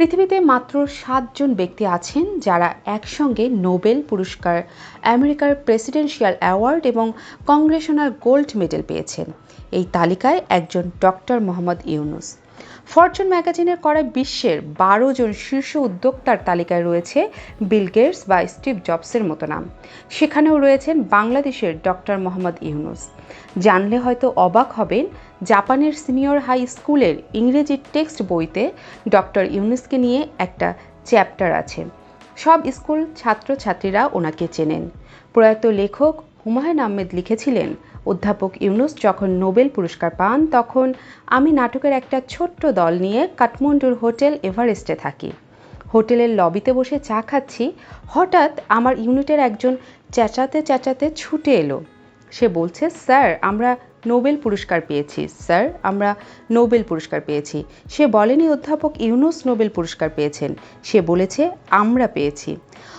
পৃথিবীতে মাত্র সাতজন ব্যক্তি আছেন যারা একসঙ্গে নোবেল পুরস্কার, আমেরিকার প্রেসিডেন্সিয়াল অ্যাওয়ার্ড এবং কংগ্রেশনাল গোল্ড মেডেল পেয়েছেন। এই তালিকায় একজন ডক্টর মোহাম্মদ ইউনুস। ফরচুন ম্যাগাজিনের করা বিশ্বের বারো জন শীর্ষ উদ্যোক্তার তালিকায় রয়েছে বিল গেটস বা স্টিভ জবসের মতো নাম। সেখানেও রয়েছেন বাংলাদেশের ডক্টর মোহাম্মদ ইউনুস। জানলে হয়তো অবাক হবেন জাপানের সিনিয়র হাই স্কুলের ইংরেজি টেক্সট বইতে ডক্টর ইউনুসকে নিয়ে একটা চ্যাপ্টার আছে। সব স্কুল ছাত্রছাত্রীরা ওনাকে চেনেন। প্রয়াত লেখক হুমায়ুন আহমেদ লিখেছিলেন, অধ্যাপক ইউনুস যখন নোবেল পুরস্কার পান তখন আমি নাটকের একটা ছোট্ট দল নিয়ে কাঠমান্ডুর হোটেল এভারেস্টে থাকি। হোটেলের লবিতে বসে চা খাচ্ছি, হঠাৎ আমার ইউনিটের একজন চেঁচাতে চেঁচাতে ছুটে এলো। সে বলছে, স্যার, আমরা নোবেল পুরস্কার পেয়েছি। স্যার, আমরা নোবেল পুরস্কার পেয়েছি। সে বলেনি অধ্যাপক ইউনুস নোবেল পুরস্কার পেয়েছেন। সে বলেছে, আমরা পেয়েছি।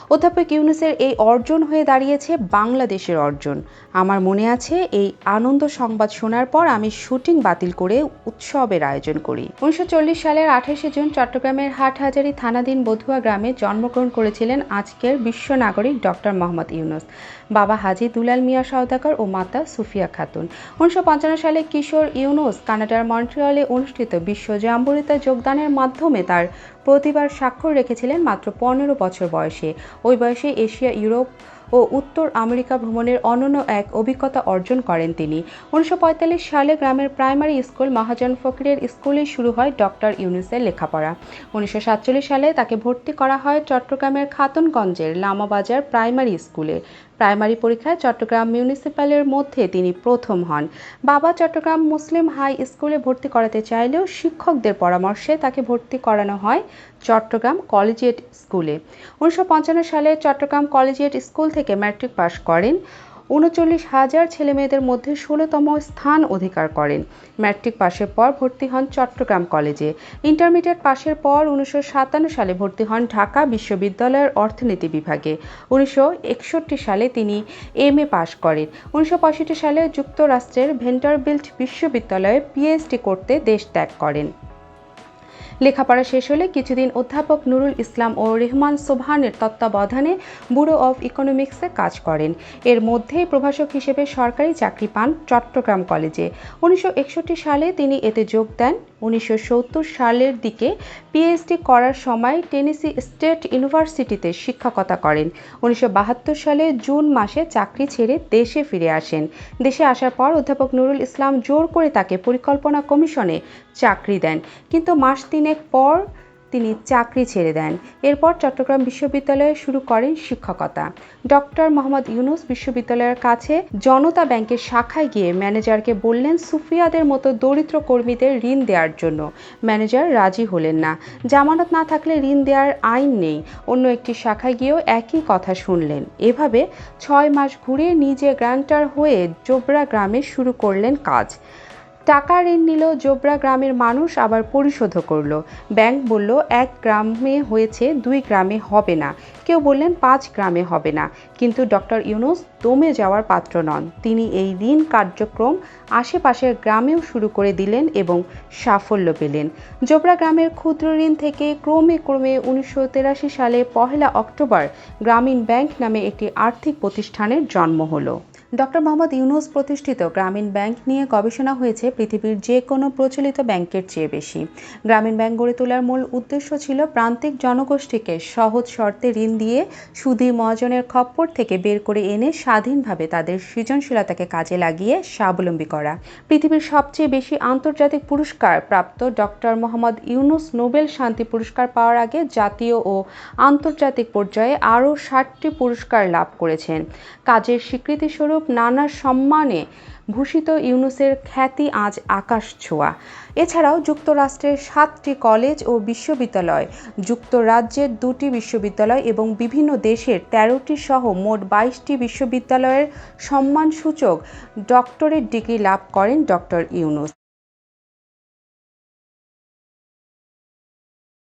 অধ্যাপক ইউনুসের এই অর্জন হয়ে দাঁড়িয়েছে বাংলাদেশের অর্জন। আমার মনে আছে, এই আনন্দ সংবাদ শোনার পর আমি শুটিং বাতিল করে উৎসবের আয়োজন করি। উনিশশো চল্লিশ সালের আঠাশে জুন চট্টগ্রামের হাটহাজারি থানাধীন বধুয়া গ্রামে জন্মগ্রহণ করেছিলেন আজকের বিশ্ব নাগরিক ডক্টর মোহাম্মদ ইউনুস। বাবা হাজি দুলাল মিয়া সওদাগর ও মাতা সুফিয়া খাতুন। উনিশশো পঞ্চান্ন সালে কিশোর ইউনুস কানাডার মন্ট্রিয়লে অনুষ্ঠিত বিশ্ব জাম্বুরিতে যোগদানের মাধ্যমে তার প্রতিবার স্বাক্ষর রেখেছিলেন মাত্র পনেরো বছর বয়সে। ওই বয়সে এশিয়া ইউরোপ ও উত্তর আমেরিকা ভ্রমণের অনন্য এক অভিজ্ঞতা অর্জন করেন তিনি। উনিশশো পঁয়তাল্লিশ সালে গ্রামের প্রাইমারি স্কুল মহাজন ফকিরের স্কুলে শুরু হয় ডক্টর ইউনুসের লেখাপড়া। উনিশশো সাতচল্লিশ সালে তাকে ভর্তি করা হয় চট্টগ্রামের খাতুনগঞ্জের লামাবাজার প্রাইমারি স্কুলে। প্রাইমারি পরীক্ষায় চট্টগ্রাম মিউনিসিপ্যালের মধ্যে তিনি প্রথম হন। বাবা চট্টগ্রাম মুসলিম হাই স্কুলে ভর্তি করাতে চাইলেও শিক্ষকদের পরামর্শে তাকে ভর্তি করানো হয় চট্টগ্রাম কলেজিয়েট স্কুলে। উনিশশো পঞ্চান্ন সালে চট্টগ্রাম কলেজিয়েট স্কুল থেকে ম্যাট্রিক পাশ করেন। উনচল্লিশ হাজার ছেলেমেয়েদের মধ্যে ষোলোতম স্থান অধিকার করেন। ম্যাট্রিক পাশের পর ভর্তি হন চট্টগ্রাম কলেজে। ইন্টারমিডিয়েট পাশের পর উনিশশো সাতান্ন সালে ভর্তি হন ঢাকা বিশ্ববিদ্যালয়ের অর্থনীতি বিভাগে। উনিশশো একষট্টি সালে তিনি এম এ পাশ করেন। উনিশশো পঁয়ষট্টি সালে যুক্তরাষ্ট্রের ভেন্টারবিল্ট বিশ্ববিদ্যালয়ে পিএইচডি করতে দেশ ত্যাগ করেন। লেখাপড়া শেষ হলে কিছুদিন অধ্যাপক নুরুল ইসলাম ও রেহমান সোবহানের তত্ত্বাবধানে ব্যুরো অব ইকোনমিক্সে কাজ করেন। এর মধ্যেই প্রভাষক হিসেবে সরকারি চাকরি পান চট্টগ্রাম কলেজে। উনিশশো একষট্টি সালে তিনি এতে যোগ দেন। উনিশশো সত্তর সালের দিকে পিএইচডি করার সময় টেনেসি স্টেট ইউনিভার্সিটিতে শিক্ষকতা করেন। উনিশশো বাহাত্তর সালে জুন মাসে চাকরি ছেড়ে দেশে ফিরে আসেন। দেশে আসার পর অধ্যাপক নুরুল ইসলাম জোর করে তাকে পরিকল্পনা কমিশনে চাকরি দেন। কিন্তু মাস তিনেক পর তিনি চাকরি ছেড়ে দেন। এরপর চট্টগ্রাম বিশ্ববিদ্যালয়ে শুরু করেন শিক্ষকতা। ডক্টর মোহাম্মদ ইউনুস বিশ্ববিদ্যালয়ের কাছে জনতা ব্যাংকের শাখায় গিয়ে ম্যানেজারকে বললেন, সুফিয়াদের মতো দরিদ্র কর্মীদের ঋণ দেওয়ার জন্য। ম্যানেজার রাজি হলেন না। জামানত না থাকলে ঋণ দেওয়ার আইন নেই। অন্য একটি শাখায় গিয়েও একই কথা শুনলেন। এভাবে ছয় মাস ঘুরে নিজে গ্রান্টার হয়ে জোবরা গ্রামে শুরু করলেন কাজ। টাকা ঋণ নিল, জোবরা গ্রামের মানুষ আবার পরিশোধও করল। ব্যাংক বলল, এক গ্রামে হয়েছে, দুই গ্রামে হবে না। কেউ বললেন, পাঁচ গ্রামে হবে না। কিন্তু ডক্টর ইউনুস দমে যাওয়ার পাত্র নন। তিনি এই ঋণ কার্যক্রম আশেপাশের গ্রামেও শুরু করে দিলেন এবং সাফল্য পেলেন। জোবরা গ্রামের ক্ষুদ্র ঋণ থেকে ক্রমে ক্রমে উনিশশো সালে পহেলা অক্টোবর গ্রামীণ ব্যাংক নামে একটি আর্থিক প্রতিষ্ঠানের জন্ম হলো। ডক্টর মোহাম্মদ ইউনুস প্রতিষ্ঠিত গ্রামীণ ব্যাংক নিয়ে গবেষণা হয়েছে পৃথিবীর যে কোনো প্রচলিত ব্যাংকের চেয়ে বেশি। গ্রামীণ ব্যাংক গড়ে তোলার মূল উদ্দেশ্য ছিল প্রান্তিক জনগোষ্ঠীকে সহজ শর্তে ঋণ দিয়ে সুদী মহাজনের খপ্পর থেকে বের করে এনে স্বাধীনভাবে তাদের সৃজনশীলতাকে কাজে লাগিয়ে স্বাবলম্বী করা। পৃথিবীর সবচেয়ে বেশি আন্তর্জাতিক পুরস্কার প্রাপ্ত ডক্টর মোহাম্মদ ইউনুস নোবেল শান্তি পুরস্কার পাওয়ার আগে জাতীয় ও আন্তর্জাতিক পর্যায়ে আরও ষাটটি পুরস্কার লাভ করেছেন। কাজের স্বীকৃতিস্বরূপ নানা সম্মানে ভূষিত ইউনুসের খ্যাতি আজ আকাশ ছোঁয়া। এছাড়াও যুক্তরাষ্ট্রের সাতটি কলেজ ও বিশ্ববিদ্যালয়, যুক্তরাজ্যের দুটি বিশ্ববিদ্যালয় এবং বিভিন্ন দেশের তেরোটি সহ মোট বাইশটি বিশ্ববিদ্যালয়ের সম্মানসূচক ডক্টরেট ডিগ্রি লাভ করেন ডক্টর ইউনুস।